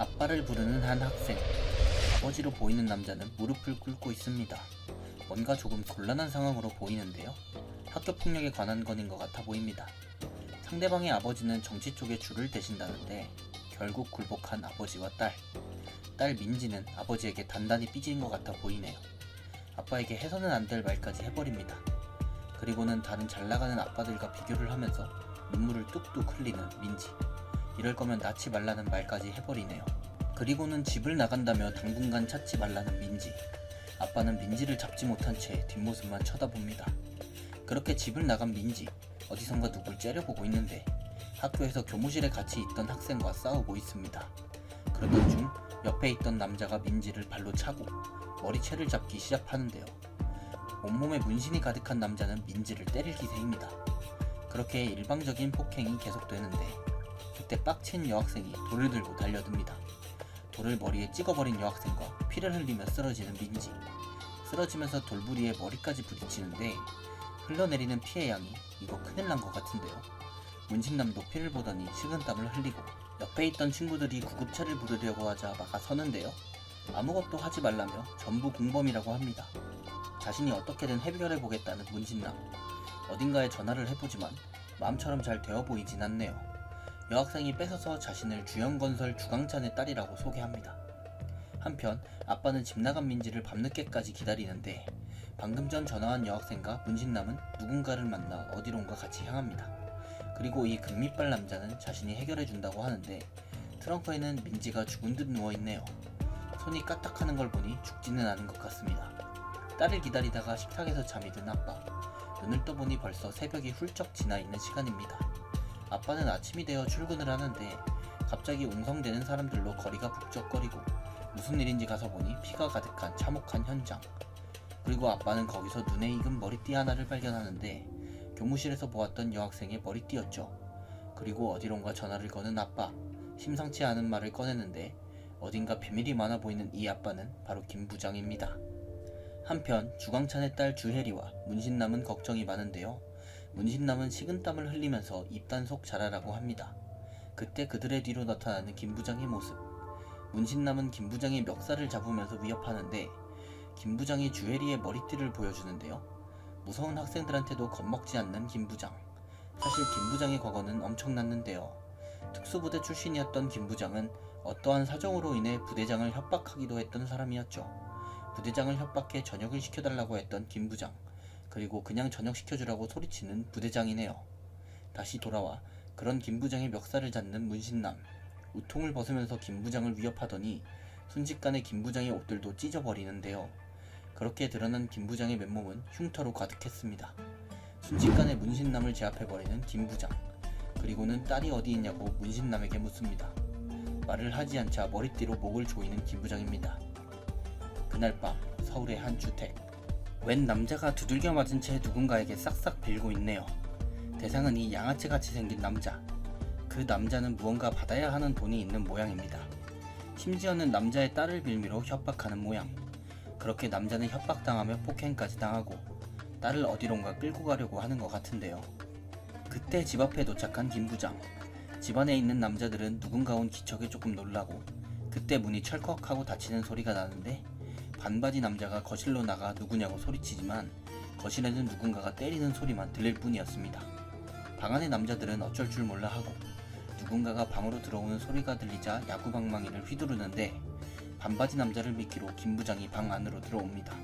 아빠를 부르는 한 학생. 아버지로 보이는 남자는 무릎을 꿇고 있습니다. 뭔가 조금 곤란한 상황으로 보이는데요. 학교 폭력에 관한 건인 것 같아 보입니다. 상대방의 아버지는 정치 쪽에 줄을 대신다는데 결국 굴복한 아버지와 딸. 딸 민지는 아버지에게 단단히 삐진 것 같아 보이네요. 아빠에게 해서는 안 될 말까지 해버립니다. 그리고는 다른 잘 나가는 아빠들과 비교를 하면서 눈물을 뚝뚝 흘리는 민지. 이럴 거면 낳지 말라는 말까지 해버리네요. 그리고는 집을 나간다며 당분간 찾지 말라는 민지. 아빠는 민지를 잡지 못한 채 뒷모습만 쳐다봅니다. 그렇게 집을 나간 민지. 어디선가 누굴 째려보고 있는데 학교에서 교무실에 같이 있던 학생과 싸우고 있습니다. 그러던 중 옆에 있던 남자가 민지를 발로 차고 머리채를 잡기 시작하는데요. 온몸에 문신이 가득한 남자는 민지를 때릴 기세입니다. 그렇게 일방적인 폭행이 계속되는데 그때 빡친 여학생이 돌을 들고 달려듭니다. 돌을 머리에 찍어버린 여학생과 피를 흘리며 쓰러지는 민지. 쓰러지면서 돌부리에 머리까지 부딪히는데 흘러내리는 피의 양이 이거 큰일 난 것 같은데요. 문신남도 피를 보더니 식은땀을 흘리고 옆에 있던 친구들이 구급차를 부르려고 하자 막아서는데요. 아무것도 하지 말라며 전부 공범이라고 합니다. 자신이 어떻게든 해결해 보겠다는 문신남. 어딘가에 전화를 해보지만 마음처럼 잘 되어 보이진 않네요. 여학생이 뺏어서 자신을 주영건설 주강찬의 딸이라고 소개합니다. 한편 아빠는 집 나간 민지를 밤늦게까지 기다리는데 방금 전 전화한 여학생과 문신남은 누군가를 만나 어디론가 같이 향합니다. 그리고 이 금밑발 남자는 자신이 해결해 준다고 하는데 트렁크에는 민지가 죽은 듯 누워 있네요. 손이 까딱하는 걸 보니 죽지는 않은 것 같습니다. 딸을 기다리다가 식탁에서 잠이 든 아빠. 눈을 떠보니 벌써 새벽이 훌쩍 지나 있는 시간입니다. 아빠는 아침이 되어 출근을 하는데 갑자기 웅성대는 사람들로 거리가 북적거리고 무슨 일인지 가서 보니 피가 가득한 참혹한 현장. 그리고 아빠는 거기서 눈에 익은 머리띠 하나를 발견하는데 교무실에서 보았던 여학생의 머리띠였죠. 그리고 어디론가 전화를 거는 아빠. 심상치 않은 말을 꺼내는데 어딘가 비밀이 많아 보이는 이 아빠는 바로 김 부장입니다. 한편 주광찬의 딸 주혜리와 문신남은 걱정이 많은데요. 문신남은 식은땀을 흘리면서 입단속 잘하라고 합니다. 그때 그들의 뒤로 나타나는 김 부장의 모습. 문신남은 김 부장의 멱살을 잡으면서 위협하는데 김 부장이 주혜리의 머리띠를 보여주는데요. 무서운 학생들한테도 겁먹지 않는 김 부장. 사실 김 부장의 과거는 엄청났는데요. 특수부대 출신이었던 김 부장은 어떠한 사정으로 인해 부대장을 협박하기도 했던 사람이었죠. 부대장을 협박해 저녁을 시켜달라고 했던 김 부장. 그리고 그냥 저녁 시켜주라고 소리치는 부대장이네요. 다시 돌아와 그런 김 부장의 멱살을 잡는 문신남. 우통을 벗으면서 김 부장을 위협하더니 순식간에 김 부장의 옷들도 찢어버리는데요. 그렇게 드러난 김 부장의 맨몸은 흉터로 가득했습니다. 순식간에 문신남을 제압해버리는 김 부장. 그리고는 딸이 어디 있냐고 문신남에게 묻습니다. 말을 하지 않자 머리띠로 목을 조이는 김 부장입니다. 그날 밤 서울의 한 주택. 웬 남자가 두들겨 맞은 채 누군가에게 싹싹 빌고 있네요. 대상은 이 양아치 같이 생긴 남자. 그 남자는 무언가 받아야 하는 돈이 있는 모양입니다. 심지어는 남자의 딸을 빌미로 협박하는 모양. 그렇게 남자는 협박당하며 폭행까지 당하고 딸을 어디론가 끌고 가려고 하는 것 같은데요. 그때 집 앞에 도착한 김 부장. 집 안에 있는 남자들은 누군가 온 기척에 조금 놀라고 그때 문이 철컥하고 닫히는 소리가 나는데 반바지 남자가 거실로 나가 누구냐고 소리치지만 거실에는 누군가가 때리는 소리만 들릴 뿐이었습니다. 방 안의 남자들은 어쩔 줄 몰라 하고 누군가가 방으로 들어오는 소리가 들리자 야구방망이를 휘두르는데 반바지 남자를 미끼로 김 부장이 방 안으로 들어옵니다.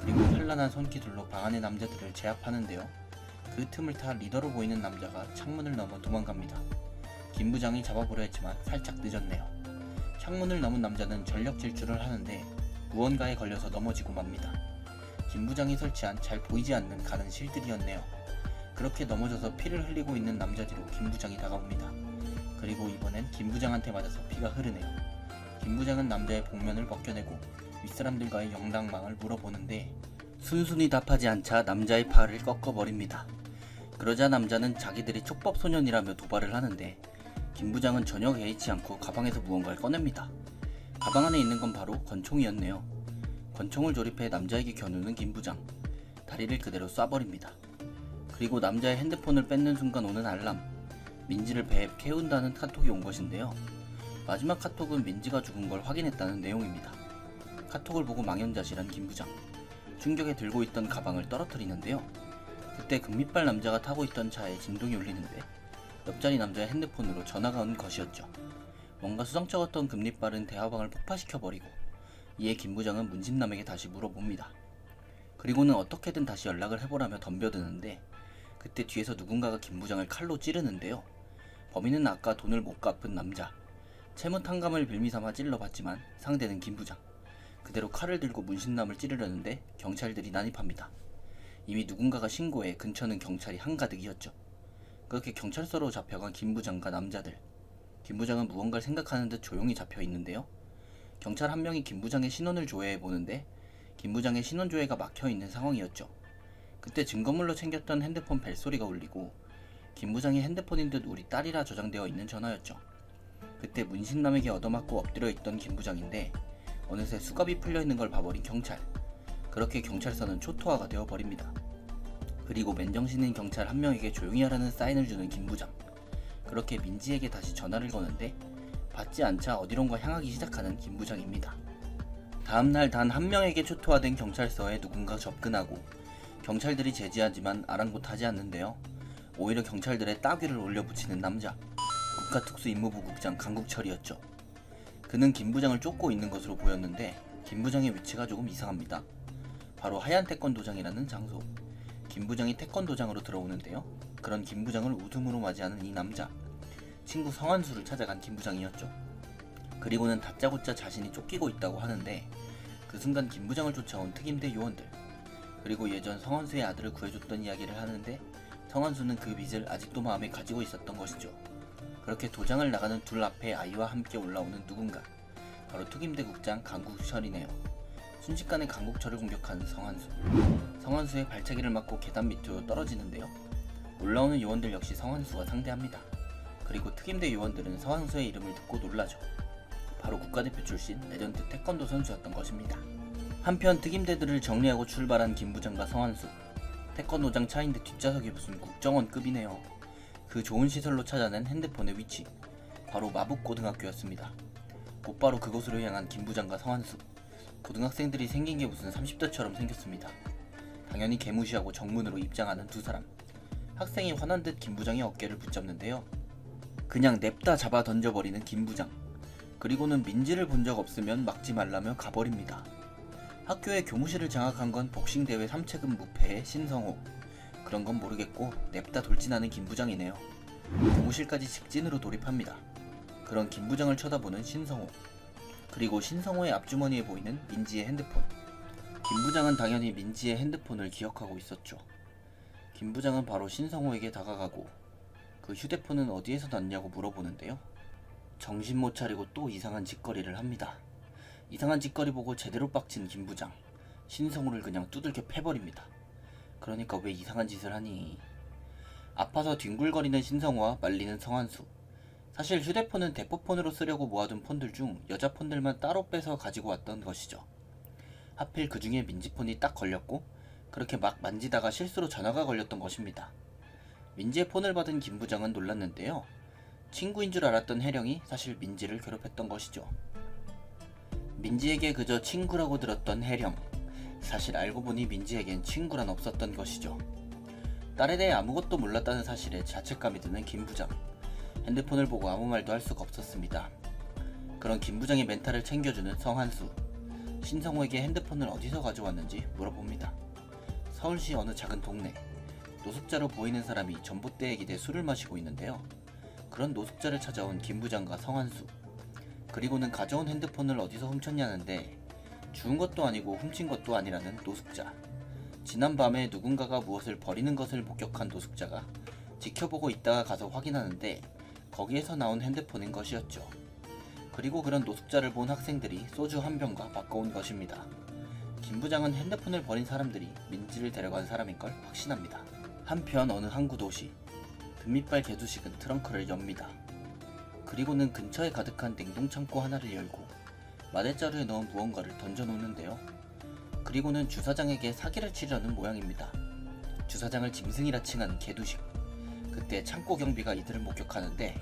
그리고 현란한 손기들로 방 안의 남자들을 제압하는데요. 그 틈을 타 리더로 보이는 남자가 창문을 넘어 도망갑니다. 김 부장이 잡아보려 했지만 살짝 늦었네요. 창문을 넘은 남자는 전력 질주를 하는데 무언가에 걸려서 넘어지고 맙니다. 김 부장이 설치한 잘 보이지 않는 가는 실들이었네요. 그렇게 넘어져서 피를 흘리고 있는 남자 뒤로 김 부장이 다가옵니다. 그리고 이번엔 김 부장한테 맞아서 피가 흐르네요. 김 부장은 남자의 복면을 벗겨내고 윗사람들과의 영랑망을 물어보는데 순순히 답하지 않자 남자의 팔을 꺾어버립니다. 그러자 남자는 자기들이 촉법소년이라며 도발을 하는데 김 부장은 전혀 개의치 않고 가방에서 무언가를 꺼냅니다. 가방 안에 있는 건 바로 권총이었네요. 권총을 조립해 남자에게 겨누는 김 부장. 다리를 그대로 쏴버립니다. 그리고 남자의 핸드폰을 뺏는 순간 오는 알람. 민지를 배에 캐운다는 카톡이 온 것인데요. 마지막 카톡은 민지가 죽은 걸 확인했다는 내용입니다. 카톡을 보고 망연자실한 김 부장. 충격에 들고 있던 가방을 떨어뜨리는데요. 그때 금밑발 남자가 타고 있던 차에 진동이 울리는데 옆자리 남자의 핸드폰으로 전화가 온 것이었죠. 뭔가 수상쩍었던 금리빨은 대화방을 폭파시켜버리고 이에 김 부장은 문신남에게 다시 물어봅니다. 그리고는 어떻게든 다시 연락을 해보라며 덤벼드는데 그때 뒤에서 누군가가 김 부장을 칼로 찌르는데요. 범인은 아까 돈을 못 갚은 남자. 채무 탕감을 빌미삼아 찔러봤지만 상대는 김 부장. 그대로 칼을 들고 문신남을 찌르려는데 경찰들이 난입합니다. 이미 누군가가 신고해 근처는 경찰이 한가득이었죠. 그렇게 경찰서로 잡혀간 김 부장과 남자들. 김 부장은 무언가를 생각하는 듯 조용히 잡혀 있는데요. 경찰 한 명이 김 부장의 신원을 조회해 보는데 김 부장의 신원 조회가 막혀 있는 상황이었죠. 그때 증거물로 챙겼던 핸드폰 벨소리가 울리고 김 부장의 핸드폰인 듯 우리 딸이라 저장되어 있는 전화였죠. 그때 문신남에게 얻어맞고 엎드려 있던 김 부장인데 어느새 수갑이 풀려 있는 걸 봐버린 경찰. 그렇게 경찰서는 초토화가 되어 버립니다. 그리고 맨정신인 경찰 한 명에게 조용히 하라는 사인을 주는 김 부장. 그렇게 민지에게 다시 전화를 거는데 받지 않자 어디론가 향하기 시작하는 김 부장입니다. 다음날 단 한 명에게 초토화된 경찰서에 누군가 접근하고 경찰들이 제지하지만 아랑곳하지 않는데요. 오히려 경찰들의 따귀를 올려붙이는 남자 국가특수임무부 국장 강국철이었죠. 그는 김 부장을 쫓고 있는 것으로 보였는데 김 부장의 위치가 조금 이상합니다. 바로 하얀 태권도장이라는 장소. 김 부장이 태권도장으로 들어오는데요. 그런 김 부장을 웃음으로 맞이하는 이 남자. 친구 성한수를 찾아간 김 부장이었죠. 그리고는 다짜고짜 자신이 쫓기고 있다고 하는데 그 순간 김 부장을 쫓아온 특임대 요원들 그리고 예전 성한수의 아들을 구해줬던 이야기를 하는데 성한수는 그 빚을 아직도 마음에 가지고 있었던 것이죠. 그렇게 도장을 나가는 둘 앞에 아이와 함께 올라오는 누군가 바로 특임대 국장 강국철이네요. 순식간에 강국철을 공격한 성한수 성한수의 발차기를 맞고 계단 밑으로 떨어지는데요. 올라오는 요원들 역시 성한수가 상대합니다. 그리고 특임대 요원들은 성한수의 이름을 듣고 놀라죠. 바로 국가대표 출신 레전드 태권도 선수였던 것입니다. 한편 특임대들을 정리하고 출발한 김 부장과 성한수 태권도장 차인데 뒷좌석이 무슨 국정원급이네요. 그 좋은 시설로 찾아낸 핸드폰의 위치 바로 마북고등학교였습니다. 곧바로 그곳으로 향한 김 부장과 성한수 고등학생들이 생긴 게 무슨 30대처럼 생겼습니다. 당연히 개무시하고 정문으로 입장하는 두 사람 학생이 화난 듯 김 부장의 어깨를 붙잡는데요. 그냥 냅다 잡아 던져버리는 김 부장 그리고는 민지를 본 적 없으면 막지 말라며 가버립니다. 학교의 교무실을 장악한 건 복싱 대회 3체급 무패의 신성호. 그런 건 모르겠고 냅다 돌진하는 김 부장이네요. 교무실까지 직진으로 돌입합니다. 그런 김 부장을 쳐다보는 신성호. 그리고 신성호의 앞주머니에 보이는 민지의 핸드폰. 김 부장은 당연히 민지의 핸드폰을 기억하고 있었죠. 김 부장은 바로 신성호에게 다가가고 그 휴대폰은 어디에서 났냐고 물어보는데요. 정신 못 차리고 또 이상한 짓거리를 합니다. 이상한 짓거리 보고 제대로 빡친 김 부장. 신성우를 그냥 두들겨 패버립니다. 그러니까 왜 이상한 짓을 하니? 아파서 뒹굴거리는 신성우와 말리는 성한수. 사실 휴대폰은 대포폰으로 쓰려고 모아둔 폰들 중 여자 폰들만 따로 빼서 가지고 왔던 것이죠. 하필 그 중에 민지폰이 딱 걸렸고 그렇게 막 만지다가 실수로 전화가 걸렸던 것입니다. 민지의 폰을 받은 김 부장은 놀랐는데요. 친구인 줄 알았던 혜령이 사실 민지를 괴롭혔던 것이죠. 민지에게 그저 친구라고 들었던 혜령. 사실 알고 보니 민지에겐 친구란 없었던 것이죠. 딸에 대해 아무것도 몰랐다는 사실에 자책감이 드는 김 부장. 핸드폰을 보고 아무 말도 할 수가 없었습니다. 그런 김 부장의 멘탈을 챙겨주는 성한수. 신성호에게 핸드폰을 어디서 가져왔는지 물어봅니다. 서울시 어느 작은 동네. 노숙자로 보이는 사람이 전봇대에 기대 술을 마시고 있는데요. 그런 노숙자를 찾아온 김 부장과 성한수. 그리고는 가져온 핸드폰을 어디서 훔쳤냐는데 주운 것도 아니고 훔친 것도 아니라는 노숙자. 지난 밤에 누군가가 무엇을 버리는 것을 목격한 노숙자가 지켜보고 있다가 가서 확인하는데 거기에서 나온 핸드폰인 것이었죠. 그리고 그런 노숙자를 본 학생들이 소주 한 병과 바꿔온 것입니다. 김 부장은 핸드폰을 버린 사람들이 민지를 데려간 사람인 걸 확신합니다. 한편 어느 항구 도시 금밑발 개두식은 트렁크를 엽니다. 그리고는 근처에 가득한 냉동 창고 하나를 열고 마대자루에 넣은 무언가를 던져놓는데요. 그리고는 주사장에게 사기를 치려는 모양입니다. 주사장을 짐승이라 칭한 개두식. 그때 창고 경비가 이들을 목격하는데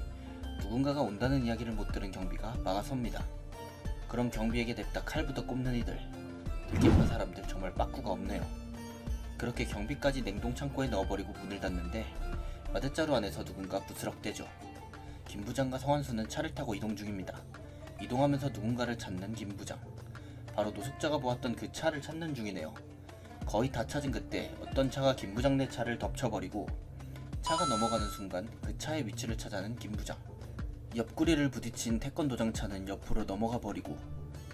누군가가 온다는 이야기를 못 들은 경비가 막아섭니다. 그럼 경비에게 냅다 칼부터 꼽는 이들. 들깨파 사람들 정말 빠꾸가 없네요. 그렇게 경비까지 냉동 창고에 넣어버리고 문을 닫는데 마대자루 안에서 누군가 부스럭대죠. 김 부장과 성환수는 차를 타고 이동 중입니다. 이동하면서 누군가를 찾는 김 부장. 바로 노숙자가 보았던 그 차를 찾는 중이네요. 거의 다 찾은 그때 어떤 차가 김 부장네 차를 덮쳐버리고 차가 넘어가는 순간 그 차의 위치를 찾아낸 김 부장. 옆구리를 부딪힌 태권도장 차는 옆으로 넘어가 버리고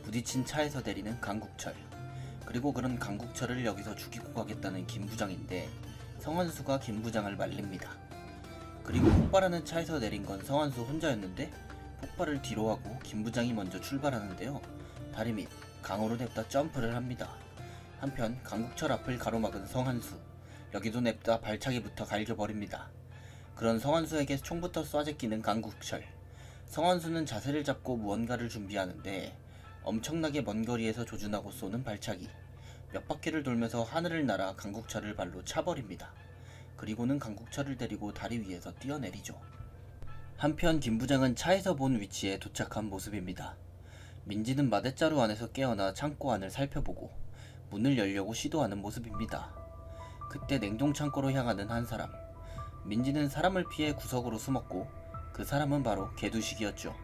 부딪힌 차에서 내리는 강국철. 그리고 그런 강국철을 여기서 죽이고 가겠다는 김 부장인데 성환수가 김 부장을 말립니다. 그리고 폭발하는 차에서 내린 건 성환수 혼자였는데 폭발을 뒤로 하고 김 부장이 먼저 출발하는데요. 다리 밑 강으로 냅다 점프를 합니다. 한편 강국철 앞을 가로막은 성한수 여기도 냅다 발차기부터 갈겨버립니다. 그런 성한수에게 총부터 쏴제끼는 강국철 성한수는 자세를 잡고 무언가를 준비하는데 엄청나게 먼 거리에서 조준하고 쏘는 발차기 몇 바퀴를 돌면서 하늘을 날아 강국철을 발로 차버립니다. 그리고는 강국철을 데리고 다리 위에서 뛰어내리죠. 한편 김 부장은 차에서 본 위치에 도착한 모습입니다. 민지는 마대자루 안에서 깨어나 창고 안을 살펴보고 문을 열려고 시도하는 모습입니다. 그때 냉동 창고로 향하는 한 사람. 민지는 사람을 피해 구석으로 숨었고 그 사람은 바로 개두식이었죠.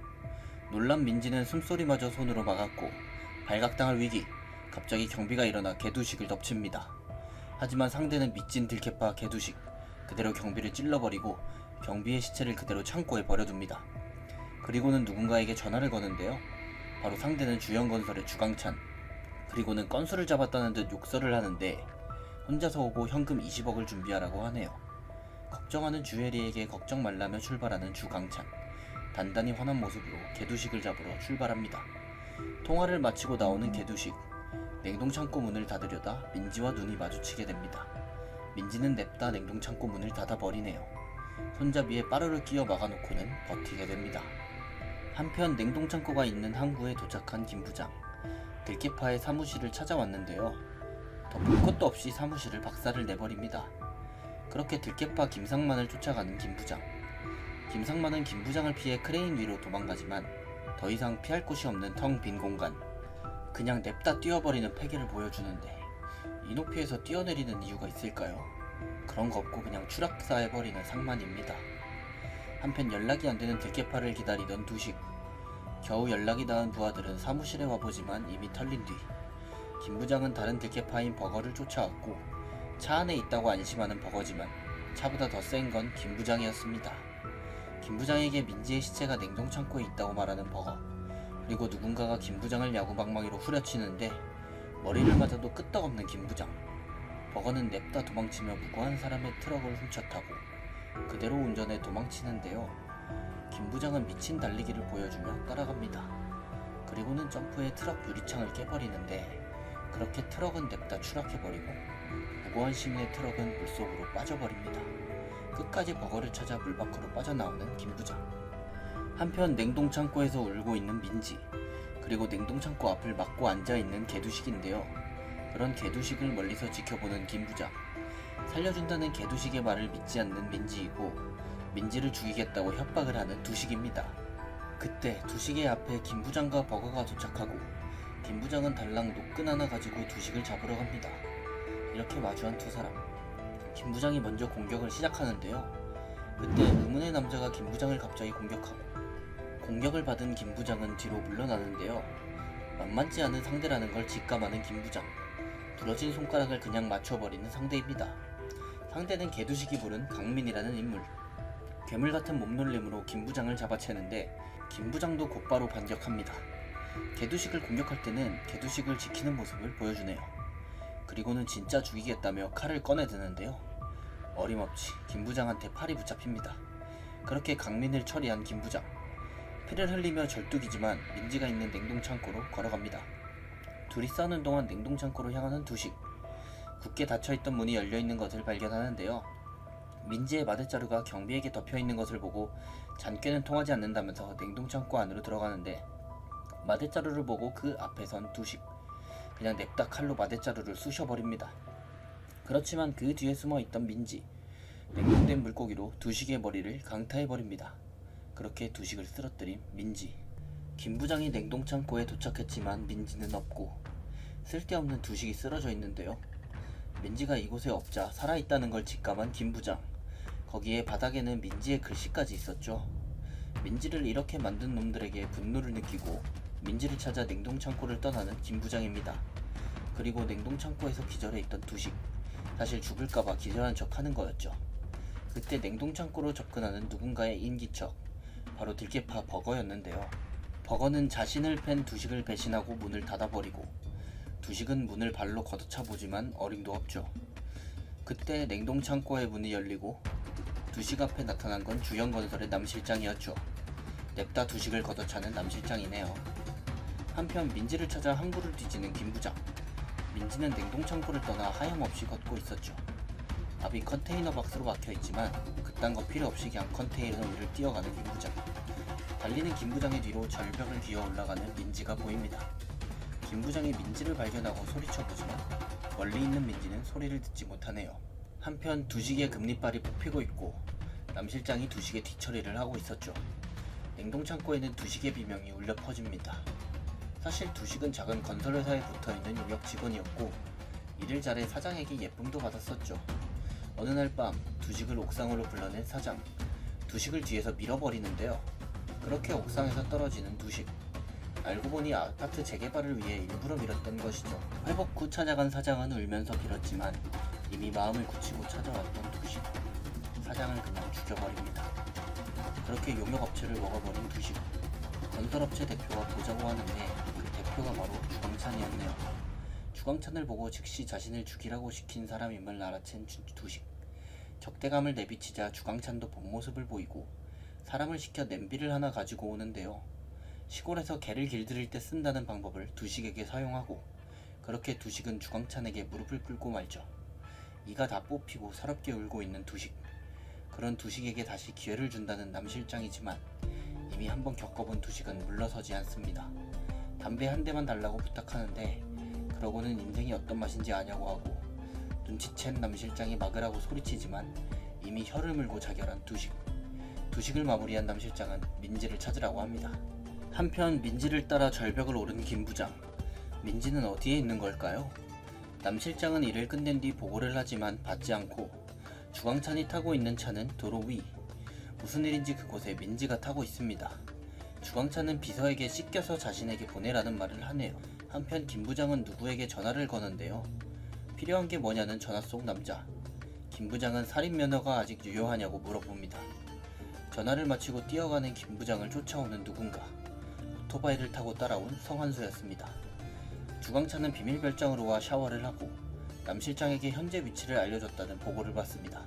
놀란 민지는 숨소리마저 손으로 막았고 발각당할 위기. 갑자기 경비가 일어나 개두식을 덮칩니다. 하지만 상대는 미친 들캣파 개두식. 그대로 경비를 찔러버리고 경비의 시체를 그대로 창고에 버려둡니다. 그리고는 누군가에게 전화를 거는데요. 바로 상대는 주영건설의 주강찬. 그리고는 건수를 잡았다는 듯 욕설을 하는데 혼자서 오고 현금 20억을 준비하라고 하네요. 걱정하는 주혜리에게 걱정 말라며 출발하는 주강찬. 단단히 화난 모습으로 개두식을 잡으러 출발합니다. 통화를 마치고 나오는 개두식. 냉동창고 문을 닫으려다 민지와 눈이 마주치게 됩니다. 민지는 냅다 냉동창고 문을 닫아버리네요. 손잡이에 빠르르 끼어 막아놓고는 버티게 됩니다. 한편 냉동창고가 있는 항구에 도착한 김 부장. 들깨파의 사무실을 찾아왔는데요. 덮을 것도 없이 사무실을 박살을 내버립니다. 그렇게 들깨파 김상만을 쫓아가는 김 부장. 김상만은 김 부장을 피해 크레인 위로 도망가지만 더 이상 피할 곳이 없는 텅 빈 공간. 그냥 냅다 뛰어버리는 패기를 보여주는데 이 높이에서 뛰어내리는 이유가 있을까요? 그런 거 없고 그냥 추락사해버리는 상만입니다. 한편 연락이 안 되는 들깨파를 기다리던 두식. 겨우 연락이 닿은 부하들은 사무실에 와보지만 이미 털린 뒤. 김 부장은 다른 들깨파인 버거를 쫓아왔고 차 안에 있다고 안심하는 버거지만 차보다 더 센 건 김 부장이었습니다. 김 부장에게 민지의 시체가 냉동 창고에 있다고 말하는 버거. 그리고 누군가가 김 부장을 야구방망이로 후려치는데 머리를 맞아도 끄떡없는 김 부장. 버거는 냅다 도망치며 무고한 사람의 트럭을 훔쳐타고 그대로 운전해 도망치는데요. 김 부장은 미친 달리기를 보여주며 따라갑니다. 그리고는 점프해 트럭 유리창을 깨버리는데 그렇게 트럭은 냅다 추락해버리고 무고한 시민의 트럭은 물속으로 빠져버립니다. 끝까지 버거를 찾아 물 밖으로 빠져나오는 김 부장. 한편 냉동 창고에서 울고 있는 민지 그리고 냉동 창고 앞을 막고 앉아 있는 개두식인데요. 그런 개두식을 멀리서 지켜보는 김 부장. 살려준다는 개두식의 말을 믿지 않는 민지이고 민지를 죽이겠다고 협박을 하는 두식입니다. 그때 두식의 앞에 김 부장과 버거가 도착하고 김 부장은 달랑 노끈 하나 가지고 두식을 잡으러 갑니다. 이렇게 마주한 두 사람. 김 부장이 먼저 공격을 시작하는데요. 그때 의문의 남자가 김 부장을 갑자기 공격하고 공격을 받은 김 부장은 뒤로 물러나는데요. 만만치 않은 상대라는 걸 직감하는 김 부장. 부러진 손가락을 그냥 맞춰버리는 상대입니다. 상대는 개두식이 부른 강민이라는 인물. 괴물 같은 몸놀림으로 김 부장을 잡아채는데 김 부장도 곧바로 반격합니다. 개두식을 공격할 때는 개두식을 지키는 모습을 보여주네요. 그리고는 진짜 죽이겠다며 칼을 꺼내드는데요. 어림없이 김 부장한테 팔이 붙잡힙니다. 그렇게 강민을 처리한 김 부장. 피를 흘리며 절뚝이지만 민지가 있는 냉동 창고로 걸어갑니다. 둘이 싸우는 동안 냉동 창고로 향하는 두식. 굳게 닫혀있던 문이 열려있는 것을 발견하는데요. 민지의 마대자루가 경비에게 덮여있는 것을 보고 잔꾀는 통하지 않는다면서 냉동창고 안으로 들어가는데 마대자루를 보고 그 앞에 선 두식 그냥 냅다 칼로 마대자루를 쑤셔버립니다. 그렇지만 그 뒤에 숨어있던 민지 냉동된 물고기로 두식의 머리를 강타해버립니다. 그렇게 두식을 쓰러뜨린 민지. 김 부장이 냉동창고에 도착했지만 민지는 없고 쓸데없는 두식이 쓰러져 있는데요. 민지가 이곳에 없자 살아있다는 걸 직감한 김 부장. 거기에 바닥에는 민지의 글씨까지 있었죠. 민지를 이렇게 만든 놈들에게 분노를 느끼고 민지를 찾아 냉동창고를 떠나는 김 부장입니다. 그리고 냉동창고에서 기절해 있던 두식. 사실 죽을까봐 기절한 척 하는 거였죠. 그때 냉동창고로 접근하는 누군가의 인기척. 바로 들깨파 버거였는데요. 버거는 자신을 팬 두식을 배신하고 문을 닫아버리고 두식은 문을 발로 걷어차 보지만 어림도 없죠. 그때 냉동 창고의 문이 열리고 두식 앞에 나타난 건 주영건설의 남실장이었죠. 냅다 두식을 걷어차는 남실장이네요. 한편 민지를 찾아 항구를 뒤지는 김부장. 민지는 냉동 창고를 떠나 하염없이 걷고 있었죠. 앞이 컨테이너 박스로 막혀 있지만 그딴 거 필요 없이 그냥 컨테이너 위를 뛰어가는 김부장. 달리는 김 부장의 뒤로 절벽을 기어 올라가는 민지가 보입니다. 김 부장이 민지를 발견하고 소리쳐 보지만 멀리 있는 민지는 소리를 듣지 못하네요. 한편 두식의 금리빨이 뽑히고 있고 남 실장이 두식의 뒤처리를 하고 있었죠. 냉동창고에는 두식의 비명이 울려 퍼집니다. 사실 두식은 작은 건설회사에 붙어있는 용역 직원이었고 일을 잘해 사장에게 예쁨도 받았었죠. 어느 날 밤 두식을 옥상으로 불러낸 사장 두식을 뒤에서 밀어버리는데요. 그렇게 옥상에서 떨어지는 두식 알고 보니 아파트 재개발을 위해 일부러 밀었던 것이죠. 회복 후 찾아간 사장은 울면서 빌었지만 이미 마음을 굳히고 찾아왔던 두식 사장을 그냥 죽여버립니다. 그렇게 용역업체를 먹어버린 두식 건설업체 대표가 보자고 하는데 그 대표가 바로 주광찬이었네요. 주광찬을 보고 즉시 자신을 죽이라고 시킨 사람임을 알아챈 주- 두식 적대감을 내비치자 주광찬도 본 모습을 보이고 사람을 시켜 냄비를 하나 가지고 오는데요. 시골에서 개를 길들일 때 쓴다는 방법을 두식에게 사용하고 그렇게 두식은 주광찬에게 무릎을 꿇고 말죠. 이가 다 뽑히고 서럽게 울고 있는 두식. 그런 두식에게 다시 기회를 준다는 남 실장이지만 이미 한번 겪어본 두식은 물러서지 않습니다. 담배 한 대만 달라고 부탁하는데 그러고는 인생이 어떤 맛인지 아냐고 하고 눈치챈 남 실장이 막으라고 소리치지만 이미 혀를 물고 자결한 두식. 두식을 마무리한 남 실장은 민지를 찾으라고 합니다. 한편 민지를 따라 절벽을 오른 김 부장. 민지는 어디에 있는 걸까요? 남 실장은 일을 끝낸 뒤 보고를 하지만 받지 않고 주광찬이 타고 있는 차는 도로 위. 무슨 일인지 그곳에 민지가 타고 있습니다. 주광찬은 비서에게 씻겨서 자신에게 보내라는 말을 하네요. 한편 김 부장은 누구에게 전화를 거는데요. 필요한 게 뭐냐는 전화 속 남자. 김 부장은 살인 면허가 아직 유효하냐고 물어봅니다. 전화를 마치고 뛰어가는 김 부장을 쫓아오는 누군가. 오토바이를 타고 따라온 성한수였습니다. 주광찬은 비밀 별장으로 와 샤워를 하고 남 실장에게 현재 위치를 알려줬다는 보고를 받습니다.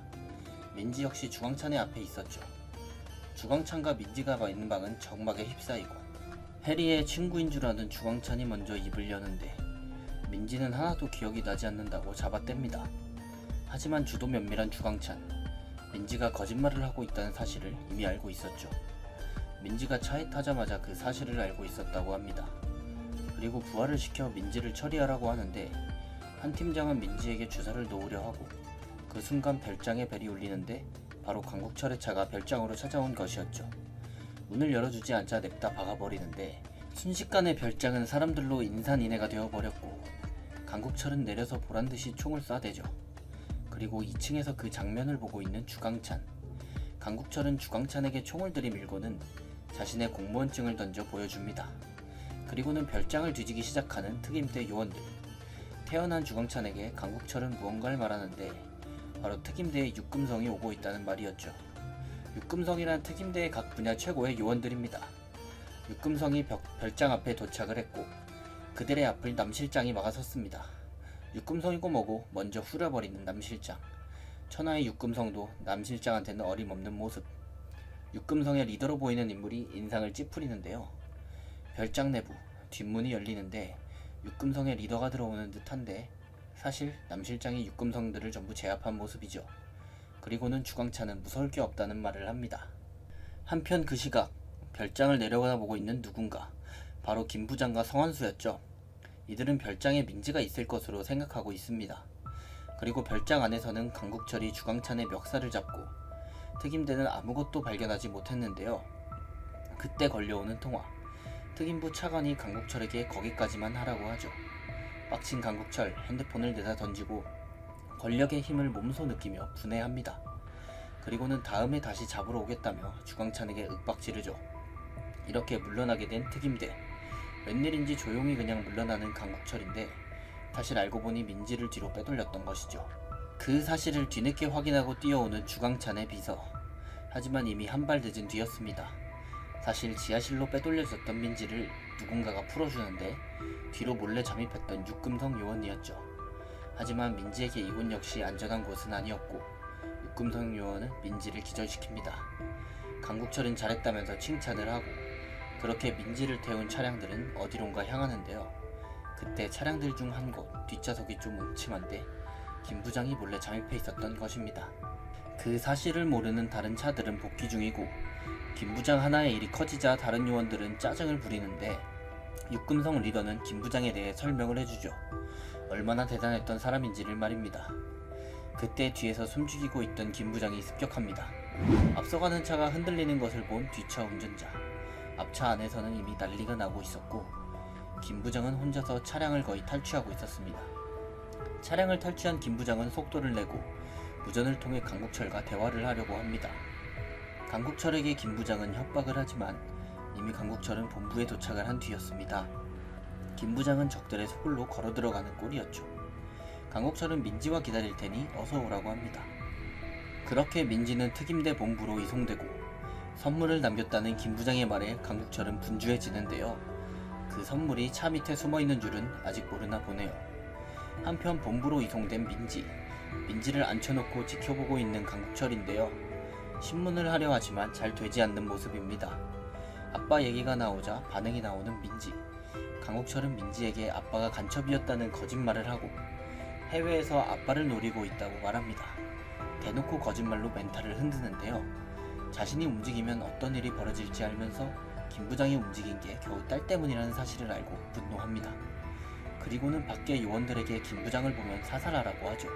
민지 역시 주광찬의 앞에 있었죠. 주광찬과 민지가 있는 방은 정막에 휩싸이고 해리의 친구인 줄 아는 주광찬이 먼저 입을 여는데 민지는 하나도 기억이 나지 않는다고 잡아뗍니다. 하지만 주도 면밀한 주광찬 민지가 거짓말을 하고 있다는 사실을 이미 알고 있었죠. 민지가 차에 타자마자 그 사실을 알고 있었다고 합니다. 그리고 부하를 시켜 민지를 처리하라고 하는데 한 팀장은 민지에게 주사를 놓으려 하고 그 순간 별장에 벨이 울리는데 바로 강국철의 차가 별장으로 찾아온 것이었죠. 문을 열어주지 않자 냅다 박아버리는데 순식간에 별장은 사람들로 인산인해가 되어버렸고 강국철은 내려서 보란듯이 총을 쏴대죠. 그리고 2층에서 그 장면을 보고 있는 주광찬. 강국철은 주광찬에게 총을 들이밀고는 자신의 공무원증을 던져 보여줍니다. 그리고는 별장을 뒤지기 시작하는 특임대 요원들. 태어난 주광찬에게 강국철은 무언가를 말하는데 바로 특임대의 육금성이 오고 있다는 말이었죠. 육금성이란 특임대의 각 분야 최고의 요원들입니다. 육금성이 벽- 별장 앞에 도착을 했고 그들의 앞을 남실장이 막아섰습니다. 육금성이고 뭐고 먼저 후려버리는 남실장. 천하의 육금성도 남실장한테는 어림없는 모습. 육금성의 리더로 보이는 인물이 인상을 찌푸리는데요. 별장 내부 뒷문이 열리는데 육금성의 리더가 들어오는 듯한데 사실 남실장이 육금성들을 전부 제압한 모습이죠. 그리고는 주광찬은 무서울 게 없다는 말을 합니다. 한편 그 시각 별장을 내려다보고 있는 누군가 바로 김 부장과 성한수였죠. 이들은 별장에 민지가 있을 것으로 생각하고 있습니다. 그리고 별장 안에서는 강국철이 주광찬의 멱살을 잡고 특임대는 아무것도 발견하지 못했는데요. 그때 걸려오는 통화. 특임부 차관이 강국철에게 거기까지만 하라고 하죠. 빡친 강국철 핸드폰을 내다 던지고 권력의 힘을 몸소 느끼며 분해합니다. 그리고는 다음에 다시 잡으러 오겠다며 주광찬에게 윽박 지르죠. 이렇게 물러나게 된 특임대. 웬일인지 조용히 그냥 물러나는 강국철인데 사실 알고 보니 민지를 뒤로 빼돌렸던 것이죠. 그 사실을 뒤늦게 확인하고 뛰어오는 주광찬의 비서. 하지만 이미 한 발 늦은 뒤였습니다. 사실 지하실로 빼돌려졌던 민지를 누군가가 풀어주는데 뒤로 몰래 잠입했던 육금성 요원이었죠. 하지만 민지에게 이곳 역시 안전한 곳은 아니었고 육금성 요원은 민지를 기절시킵니다. 강국철은 잘했다면서 칭찬을 하고 그렇게 민지를 태운 차량들은 어디론가 향하는데요. 그때 차량들 중 한 곳 뒷좌석이 좀 음침한데 김 부장이 몰래 잠입해 있었던 것입니다. 그 사실을 모르는 다른 차들은 복귀 중이고 김 부장 하나의 일이 커지자 다른 요원들은 짜증을 부리는데 육금성 리더는 김 부장에 대해 설명을 해주죠. 얼마나 대단했던 사람인지를 말입니다. 그때 뒤에서 숨죽이고 있던 김 부장이 습격합니다. 앞서가는 차가 흔들리는 것을 본 뒤차 운전자. 앞차 안에서는 이미 난리가 나고 있었고 김 부장은 혼자서 차량을 거의 탈취하고 있었습니다. 차량을 탈취한 김 부장은 속도를 내고 무전을 통해 강국철과 대화를 하려고 합니다. 강국철에게 김 부장은 협박을 하지만 이미 강국철은 본부에 도착을 한 뒤였습니다. 김 부장은 적들의 소굴로 걸어 들어가는 꼴이었죠. 강국철은 민지와 기다릴 테니 어서 오라고 합니다. 그렇게 민지는 특임대 본부로 이송되고 선물을 남겼다는 김 부장의 말에 강국철은 분주해지는데요. 그 선물이 차 밑에 숨어 있는 줄은 아직 모르나 보네요. 한편 본부로 이송된 민지. 민지를 앉혀놓고 지켜보고 있는 강국철인데요. 신문을 하려 하지만 잘 되지 않는 모습입니다. 아빠 얘기가 나오자 반응이 나오는 민지. 강국철은 민지에게 아빠가 간첩이었다는 거짓말을 하고 해외에서 아빠를 노리고 있다고 말합니다. 대놓고 거짓말로 멘탈을 흔드는데요. 자신이 움직이면 어떤 일이 벌어질지 알면서 김 부장이 움직인 게 겨우 딸 때문이라는 사실을 알고 분노합니다. 그리고는 밖에 요원들에게 김 부장을 보면 사살하라고 하죠.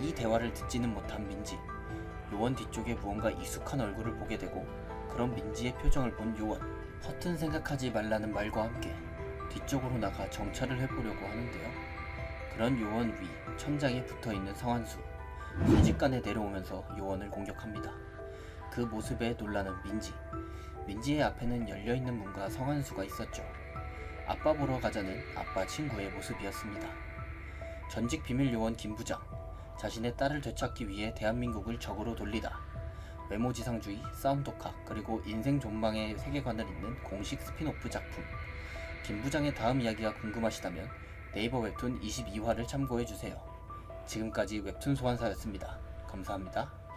이 대화를 듣지는 못한 민지. 요원 뒤쪽에 무언가 익숙한 얼굴을 보게 되고 그런 민지의 표정을 본 요원. 허튼 생각하지 말라는 말과 함께 뒤쪽으로 나가 정찰을 해보려고 하는데요. 그런 요원 위 천장에 붙어 있는 성한수. 순식간에 내려오면서 요원을 공격합니다. 그 모습에 놀라는 민지. 민지의 앞에는 열려있는 문과 성한수가 있었죠. 아빠 보러 가자는 아빠 친구의 모습이었습니다. 전직 비밀 요원 김 부장. 자신의 딸을 되찾기 위해 대한민국을 적으로 돌리다. 외모지상주의, 싸움 독학, 그리고 인생 존망의 세계관을 잇는 공식 스피노프 작품. 김 부장의 다음 이야기가 궁금하시다면 네이버 웹툰 22화를 참고해주세요. 지금까지 웹툰 소환사였습니다. 감사합니다.